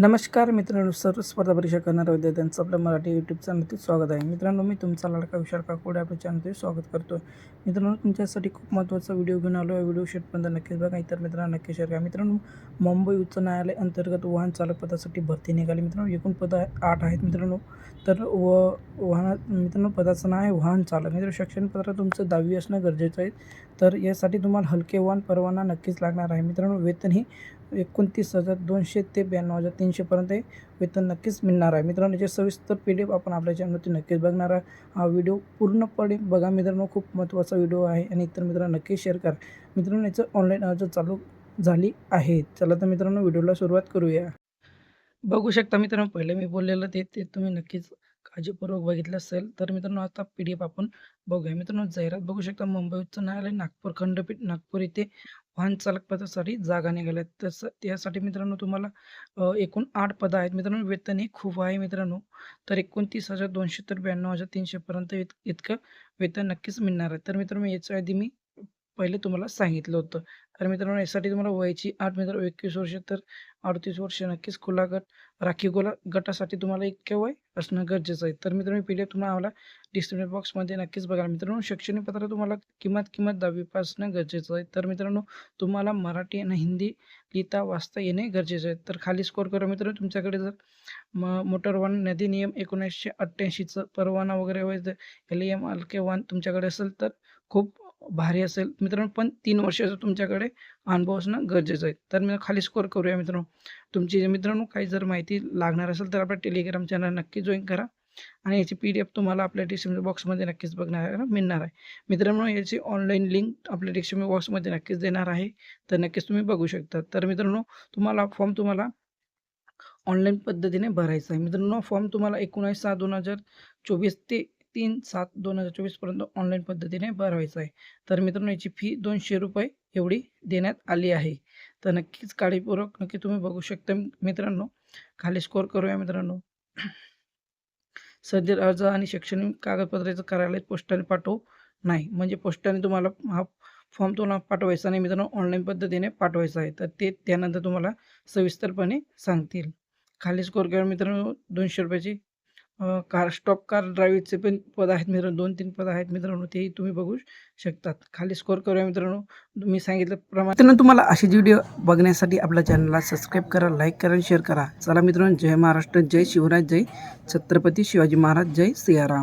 नमस्कार मित्रांनो सर्व स्पर्धा परीक्षा करणाऱ्या विद्यार्थ्यांचं आपल्या मराठी यूट्यूब चॅनलतील स्वागत आहे. मित्रांनो मी तुमचा लाडका विशाल काकोडे आपल्या चॅनलमध्ये स्वागत करतो मित्रांनो तुमच्यासाठी खूप महत्त्वाचा व्हिडिओ घेऊन आलो आहे. व्हिडिओ शेटपर्यंत नक्कीच बघा. इतर मित्रांना नक्की शेअर करा. मित्रांनो मुंबई उच्च न्यायालय अंतर्गत वाहन चालक पदासाठी भरती निघाली. मित्रांनो एकूण पद आहे- आठ आहेत. मित्रांनो तर व वाहना मित्रांनो पदाचं नाव आहे वाहन चालक. मित्रांनो शैक्षणिक पत्र तुमचं दहावी असणं गरजेचं आहे. तर यासाठी तुम्हाला हलके वाहन परवाना नक्कीच लागणार आहे. मित्रांनो वेतन ही एकोणतीस हजार दोनशे ते ब्याण्णव हजार तीनशेपर्यंत हे वेतन नक्कीच मिळणार आहे. मित्रांनो याचे सविस्तर पी डी एफ आपण आपल्या चॅनलवरती नक्कीच बघणार आहे. हा व्हिडिओ पूर्णपणे बघा मित्रांनो खूप महत्त्वाचा व्हिडिओ आहे आणि इतर मित्रांनो नक्की शेअर करा. मित्रांनो याचं ऑनलाईन अर्ज चालू झाली आहे. चला तर मित्रांनो व्हिडिओला सुरुवात करूया. बघू शकता मित्रांनो पहिले मी बोललेलं ते ते तुम्ही नक्कीच काळजीपूर्वक बघितलं असेल. तर मित्रांनो आता पी डी एफ आपण बघूया. मित्रांनो जाहिरात बघू शकता मुंबई उच्च न्यायालय नागपूर खंडपीठ नागपूर येथे वाहन चालक पदासाठी जागा निघाल्या. आहेत तसं त्यासाठी मित्रांनो तुम्हाला एकूण आठ पदं आहेत. मित्रांनो वेतन हे खूप आहे मित्रांनो. तर एकोणतीस हजार दोनशे तर ब्याण्णव हजार तीनशेपर्यंत इत इतकं वेतन नक्कीच मिळणार आहे. तर मित्रांनो याच्या आधी मी पहिले तुम्हाला सांगितलं होतं. तर मित्रांनो यासाठी तुम्हाला वयाची आठ मित्र एकवीस वर्ष तर अडतीस वर्ष नक्कीच खुला गट राखीव गोला गटासाठी तुम्हाला इतके वय असणं गरजेचं आहे. तर मित्रांनो पी डी एफ तुम्हाला डिस्क्रिप्शन बॉक्समध्ये नक्कीच बघा मित्रांनो शैक्षणिक पत्र तुम्हाला किंमत किंमत दहावी पास असणं गरजेचं आहे. तर मित्रांनो तुम्हाला मराठी आणि हिंदी लिहिता वाचता येणे गरजेचं आहे. तर खाली स्कोर करा मित्रांनो तुमच्याकडे जर म मोटर वन नदी नियम एकोणीसशे अठ्ठ्याऐंशीचं परवाना वगैरे वगैरे एल एम अलके वन तुमच्याकडे असेल तर खूप भारी असेल. मित्रांनो पण तीन वर्षाचा तुमच्याकडे अनुभव असणं गरजेचं आहे. तर मी खाली स्कोर करूया मित्रांनो. तुमची मित्रांनो काही जर माहिती लागणार असेल तर आपल्या टेलिग्राम चॅनल नक्की जॉईन करा. आणि याची पी डी एफ तुम्हाला आपल्या डिस्क्रिप्शन बॉक्समध्ये नक्कीच बघणार मिळणार आहे. मित्रांनो याची ऑनलाईन लिंक आपल्या डिस्क्रिप्शन बॉक्समध्ये नक्कीच देणार आहे. तर नक्कीच तुम्ही बघू शकता. तर मित्रांनो तुम्हाला फॉर्म तुम्हाला ऑनलाईन पद्धतीने भरायचा आहे. मित्रांनो फॉर्म तुम्हाला एकोणीस सहा दोन हजार चोवीस ते तीन सात दोन हजार चोवीसपर्यंत ऑनलाईन पद्धतीने भरवायचा आहे. तर मित्रांनो याची फी दोनशे रुपये एवढी देण्यात आली आहे. तर नक्कीच काळीपूर्वक नक्की तुम्ही बघू शकता. मित्रांनो खाली स्कोर करूया मित्रांनो. सदर अर्ज आणि शैक्षणिक कागदपत्राचं कार्यालय पोस्टाने पाठवू? नाही. म्हणजे पोस्टाने तुम्हाला हा फॉर्म तुम्हाला पाठवायचा नाही. मित्रांनो ऑनलाईन पद्धतीने पाठवायचा आहे. तर ते त्यानंतर तुम्हाला सविस्तरपणे सांगतील. खाली स्कोर केवळ मित्रांनो दोनशे रुपयाची कार स्टॉप कार ड्रायव्हरचे पण पद आहेत मित्रांनो. दोन तीन पद आहेत मित्रांनो तेही तुम्ही बघू शकतात. खाली स्कोर करूया मित्रांनो. मी सांगितल्याप्रमाणे मित्रांनो तुम्हाला अशीच व्हिडिओ बघण्यासाठी आपल्या चॅनलला सबस्क्राईब करा लाईक करा आणि शेअर करा. चला मित्रांनो जय महाराष्ट्र जय शिवराज जय छत्रपती शिवाजी महाराज जय सियाराम.